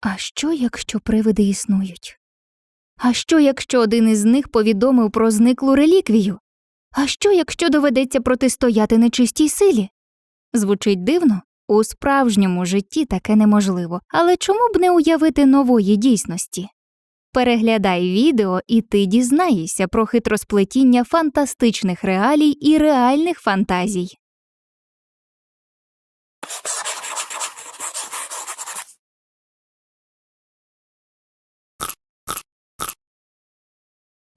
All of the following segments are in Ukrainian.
А що, якщо привиди існують? А що, якщо один із них повідомив про зниклу реліквію? А що, якщо доведеться протистояти нечистій силі? Звучить дивно, у справжньому житті таке неможливо, але чому б не уявити нової дійсності? Переглядай відео, і ти дізнаєшся про хитросплетіння фантастичних реалій і реальних фантазій.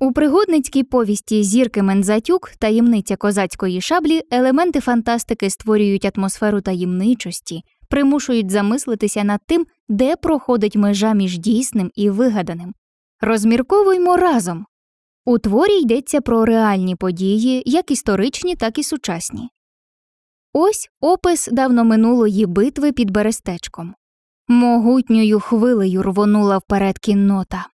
У пригодницькій повісті Зірки Мензатюк Таємниця козацької шаблі елементи фантастики створюють атмосферу таємничості, примушують замислитися над тим, де проходить межа між дійсним і вигаданим. Розмірковуймо разом. У творі йдеться про реальні події, як історичні, так і сучасні. Ось опис давно минулої битви під Берестечком. Могутньою хвилею рвонула вперед кіннота.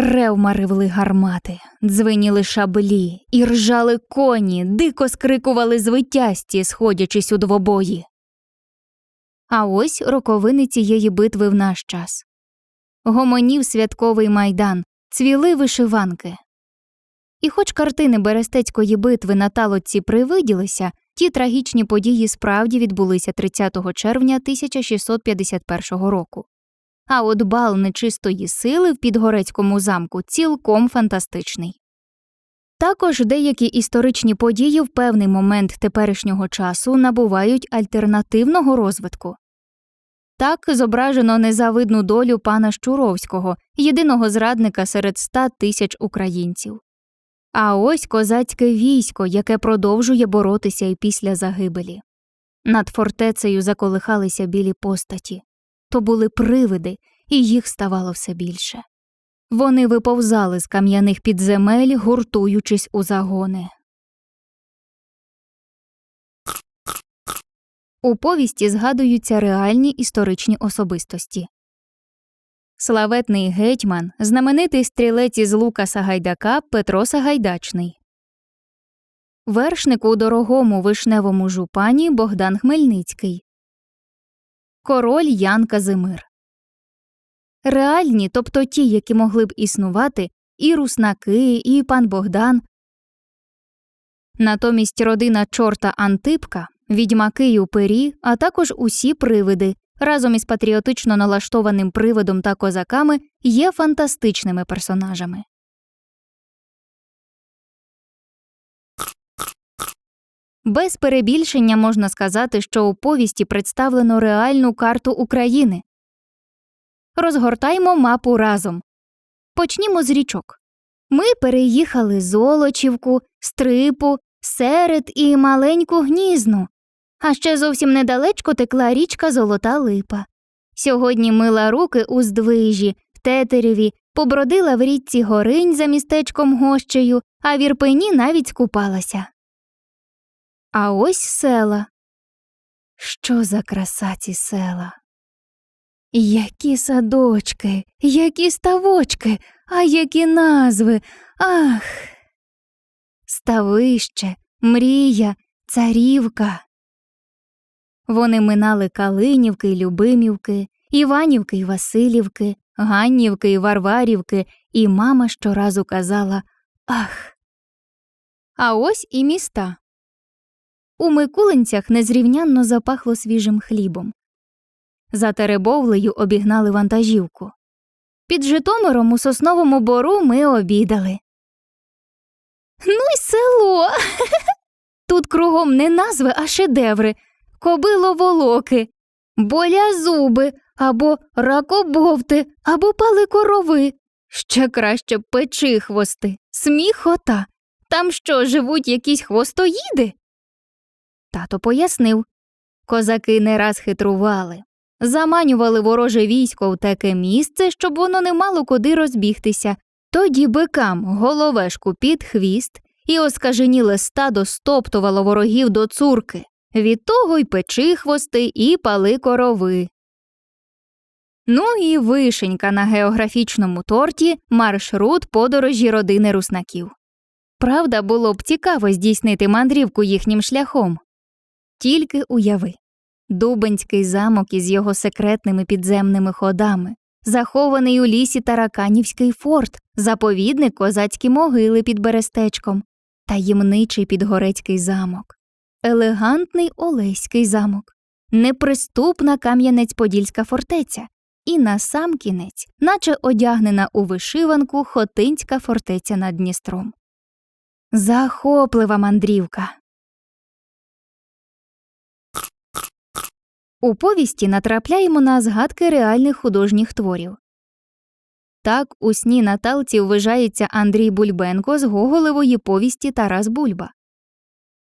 Ревма ривли гармати, дзвеніли шаблі, і ржали коні, дико скрикували звитязці, сходячись у двобої. А ось роковини цієї битви в наш час. Гомонів святковий майдан, цвіли вишиванки. І хоч картини Берестецької битви на талоці привиділися, ті трагічні події справді відбулися 30 червня 1651 року. А от бал нечистої сили в Підгорецькому замку цілком фантастичний. Також деякі історичні події в певний момент теперішнього часу набувають альтернативного розвитку. Так зображено незавидну долю пана Щуровського, єдиного зрадника серед ста тисяч українців. А ось козацьке військо, яке продовжує боротися і після загибелі. Над фортецею заколихалися білі постаті то були привиди, і їх ставало все більше. Вони виповзали з кам'яних підземель, гуртуючись у загони. У повісті згадуються реальні історичні особистості. Славетний гетьман, знаменитий стрілець із лука Сагайдака Петро Сагайдачний. Вершник у дорогому вишневому жупані Богдан Хмельницький король Ян Казимир. Реальні, тобто ті, які могли б існувати, і руснаки, і пан Богдан. Натомість родина чорта Антипка, відьмаки й упері, а також усі привиди, разом із патріотично налаштованим привидом та козаками є фантастичними персонажами. Без перебільшення можна сказати, що у повісті представлено реальну карту України. Розгортаймо мапу разом. Почнімо з річок. Ми переїхали Золочівку, Стрипу, Серед і маленьку гнізну. А ще зовсім недалечко текла річка Золота Липа. Сьогодні мила руки у здвижі, в тетереві, побродила в річці Горинь за містечком Гощею, а в Ірпені навіть скупалася. А ось села. Що за краса ці села? Які садочки, які ставочки, а які назви. Ах. Ставище, мрія, царівка. Вони минали Калинівки й Любимівки, Іванівки й Василівки, Ганнівки й Варварівки, і мама щоразу казала Ах. А ось і міста. У Микулинцях незрівнянно запахло свіжим хлібом. За Теребовлею обігнали вантажівку. Під Житомиром у сосновому бору ми обідали. Ну й село. Тут кругом не назви, а шедеври, кобило волоки, боля зуби або ракобовти, або пали корови. Ще краще печи хвости, сміхота. Там що, живуть якісь хвостоїди? Тато пояснив козаки не раз хитрували, заманювали вороже військо в таке місце, щоб воно не мало куди розбігтися, тоді бикам головешку під хвіст і оскаженіле стадо стоптувало ворогів до цурки. Від того й печи хвости, і пали корови. Ну і вишенька на географічному торті маршрут подорожі родини руснаків. Правда, було б цікаво здійснити мандрівку їхнім шляхом. Тільки уяви Дубенський замок із його секретними підземними ходами, захований у лісі Тараканівський форт, заповідник козацькі могили під берестечком, таємничий підгорецький замок, елегантний Олеський замок, неприступна Кам'янець-Подільська фортеця, і насамкінець, наче одягнена у вишиванку Хотинська фортеця над Дністром. Захоплива мандрівка. У повісті натрапляємо на згадки реальних художніх творів. Так у сні Наталці ввижається Андрій Бульбенко з Гоголевої повісті Тарас Бульба.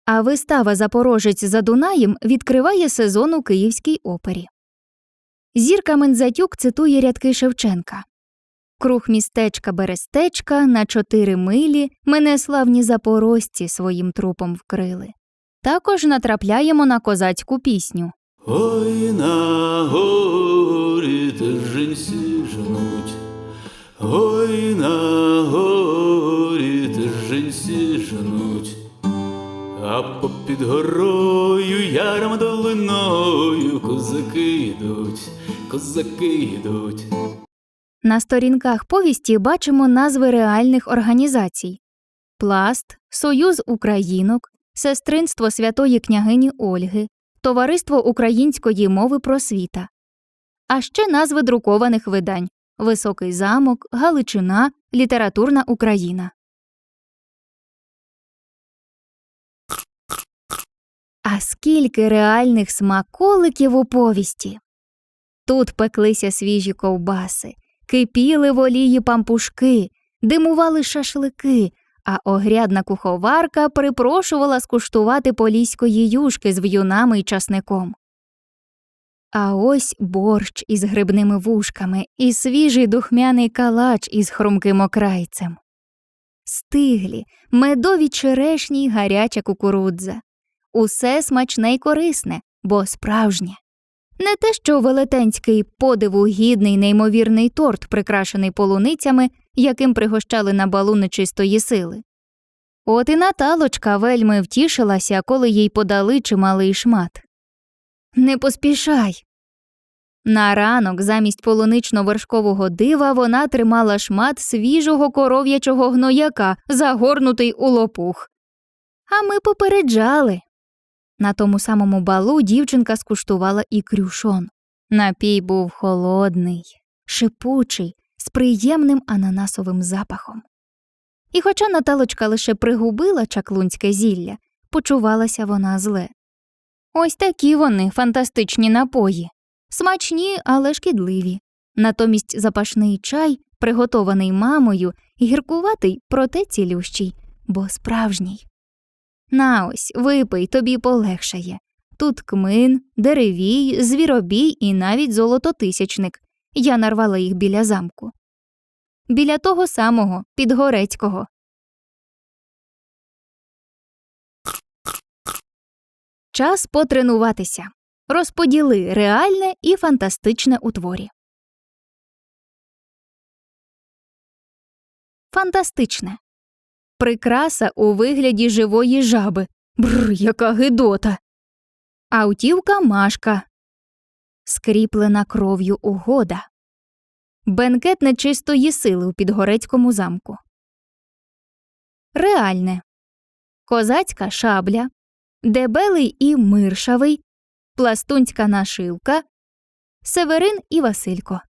А вистава Запорожець за Дунаєм відкриває сезон у Київській опері. Зірка Мензатюк цитує рядки Шевченка Круг містечка Берестечка на чотири милі мене славні запорожці своїм трупом вкрили. Також натрапляємо на козацьку пісню. Ой на горі тиженці жнуть, ой на горі тиженці жнуть, а попід горою яром долиною козаки йдуть, козаки йдуть. На сторінках повісті бачимо назви реальних організацій. Пласт, Союз Українок, Сестринство Святої княгині Ольги, Товариство української мови просвіта, а ще назви друкованих видань Високий замок, Галичина, Літературна Україна. А скільки реальних смаколиків у повісті. Тут пеклися свіжі ковбаси, кипіли в олії пампушки, димували шашлики, а огрядна куховарка припрошувала скуштувати поліської юшки з в'юнами й часником. А ось борщ із грибними вушками і свіжий духмяний калач із хрумким окрайцем. Стиглі, медові черешні й гаряча кукурудза. Усе смачне й корисне, бо справжнє. Не те, що велетенський подиву гідний неймовірний торт, прикрашений полуницями, яким пригощали на балу нечистої сили. От і Наталочка вельми втішилася, коли їй подали чималий шмат. Не поспішай. На ранок замість полунично-вершкового дива вона тримала шмат свіжого коров'ячого гнояка, загорнутий у лопух. А ми попереджали. На тому самому балу дівчинка скуштувала і крюшон. Напій був холодний, шипучий, з приємним ананасовим запахом. І хоча Наталочка лише пригубила чаклунське зілля, почувалася вона зле. Ось такі вони фантастичні напої, смачні, але шкідливі. Натомість запашний чай, приготований мамою, гіркуватий, проте цілющий, бо справжній. На ось, випий, тобі полегшає. Тут кмин, деревій, звіробій і навіть золототисячник. Я нарвала їх біля замку. Біля того самого, підгорецького. Час потренуватися. Розподіли реальне і фантастичне у творі. Фантастичне. Прикраса у вигляді живої жаби. Бррр, яка гидота. Автівка Машка. Скріплена кров'ю угода. Бенкет нечистої сили у підгорецькому замку. Реальне. Козацька шабля. Дебелий і миршавий. Пластунська нашивка. Северин і Василько.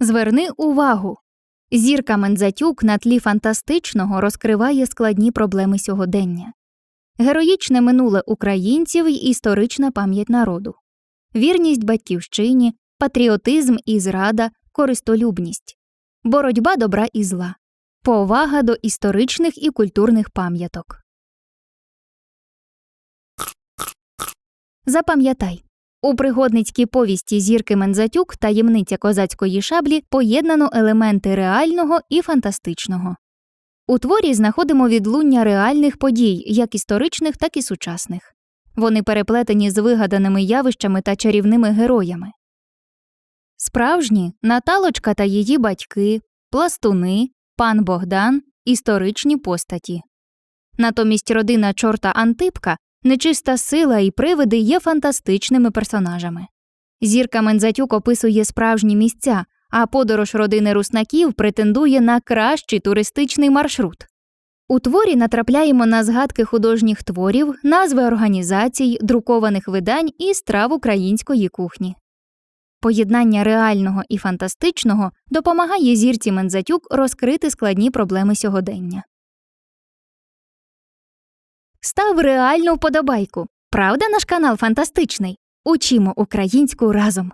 Зверни увагу. Зірка Мензатюк на тлі фантастичного розкриває складні проблеми сьогодення. Героїчне минуле українців й історична пам'ять народу, вірність батьківщині, патріотизм і зрада, користолюбність, боротьба добра і зла, повага до історичних і культурних пам'яток. Запам'ятай у пригодницькій повісті зірки Мензатюк таємниця козацької шаблі поєднано елементи реального і фантастичного. У творі знаходимо відлуння реальних подій, як історичних, так і сучасних. Вони переплетені з вигаданими явищами та чарівними героями. Справжні Наталочка та її батьки, пластуни, пан Богдан, історичні постаті. Натомість родина чорта Антипка, нечиста сила і привиди є фантастичними персонажами. Зірка Мензатюк описує справжні місця, а подорож родини руснаків претендує на кращий туристичний маршрут. У творі натрапляємо на згадки художніх творів, назви організацій, друкованих видань і страв української кухні. Поєднання реального і фантастичного допомагає зірці Мензатюк розкрити складні проблеми сьогодення. Став реальну вподобайку. Правда, наш канал фантастичний? Учімо українську разом.